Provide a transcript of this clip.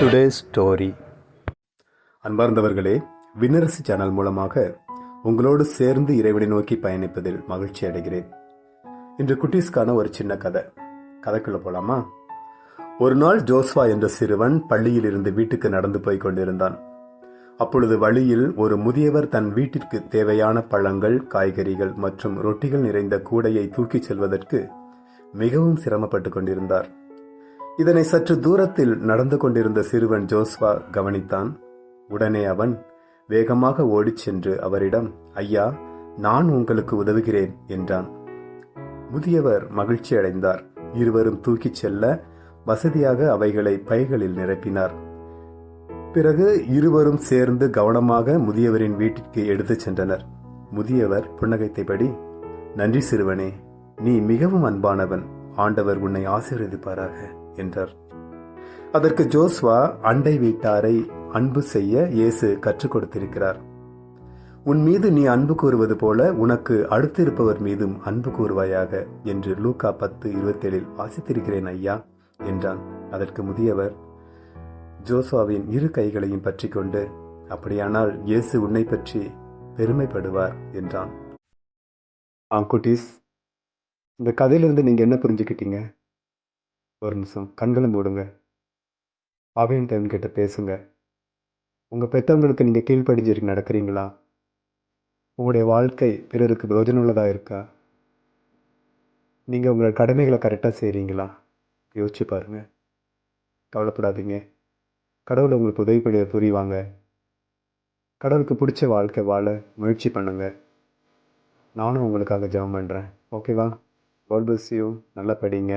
Today story அன்பார்ந்தவர்களே விண்ணரசு channel மூலமாக உங்களோடு சேர்ந்து இறைவனை நோக்கி பயணிப்பதில் மகிழ்ச்சி அடைகிறேன். இன்று குட்டீஸ்க்கான ஒரு சின்ன கதை. கதைக்குள்ள போலாமா? ஒரு நாள் ஜோஸ்வா என்ற சிறுவன் பள்ளியில் இருந்து வீட்டுக்கு நடந்து போய் கொண்டிருந்தான். அப்பொழுது வழியில் ஒரு முதியவர் தன் வீட்டிற்கு தேவையான பழங்கள் காய்கறிகள் மற்றும் ரொட்டிகள் நிறைந்த கூடையை தூக்கிச் செல்வதற்கு மிகவும் சிரமப்பட்டு கொண்டிருந்தார். இதனை சற்று தூரத்தில் நடந்து கொண்டிருந்த சிறுவன் ஜோஸ்வா கவனித்தான். உடனே அவன் வேகமாக ஓடிச் சென்று அவரிடம் ஐயா நான் உங்களுக்கு உதவுகிறேன் என்றான். முதியவர் மகிழ்ச்சி அடைந்தார். இருவரும் தூக்கிச் செல்ல வசதியாக அவைகளை பைகளில் நிரப்பினார். பிறகு இருவரும் சேர்ந்து கவனமாக முதியவரின் வீட்டிற்கு எடுத்துச் சென்றனர். முதியவர் புன்னகைத்தபடி நன்றி சிறுவனே நீ மிகவும் அன்பானவன். ஆண்டவர் உன்னை ஆசீர்வதிப்பாராக. என்றார். அதற்கு ஜோஸ்வா அண்டை வீட்டாரை அன்பு செய்ய இயேசு கற்றுக் கொடுத்திருக்கிறார். உன் மீது நீ அன்பு கூறுவது போல உனக்கு அடுத்து இருப்பவர் மீதும் அன்பு கூறுவாயாக என்று லூக்கா பத்து இருபத்தேழில் வாசித்திருக்கிறேன் ஐயா என்றான். அதற்கு முதியவர் ஜோசுவாவின் இரு கைகளையும் பற்றி கொண்டு அப்படியானால் இயேசு உன்னை பற்றி பெருமைப்படுவார் என்றான். ஆங்குட்டீஸ் இந்த கதையிலிருந்து நீங்கள் என்ன புரிஞ்சுக்கிட்டீங்க? ஒரு நிமிஷம். கண்களை மூடுங்க. அவையின் டைம் கிட்ட பேசுங்க. உங்கள் பெற்றவங்களுக்கு நீங்கள் கீழ்ப்படிஞ்சிருக்கு நடக்கிறீங்களா? உங்களுடைய வாழ்க்கை பிறருக்கு பிரயோஜனமுள்ளதாக இருக்கா? நீங்கள் உங்களோட கடமைகளை கரெக்டாக செய்கிறீங்களா யோசிச்சு பாருங்கள் கவலைப்படாதீங்க. கடவுள் உங்களுக்கு உதவி பண்ணி புரிவாங்க. கடவுளுக்கு பிடிச்ச வாழ்க்கை வாழ முயற்சி பண்ணுங்கள் நானும் உங்களுக்காக ஜெபம் பண்ணுறேன் ஓகேவா காட் பிளஸ் யூ நல்லா படிங்க.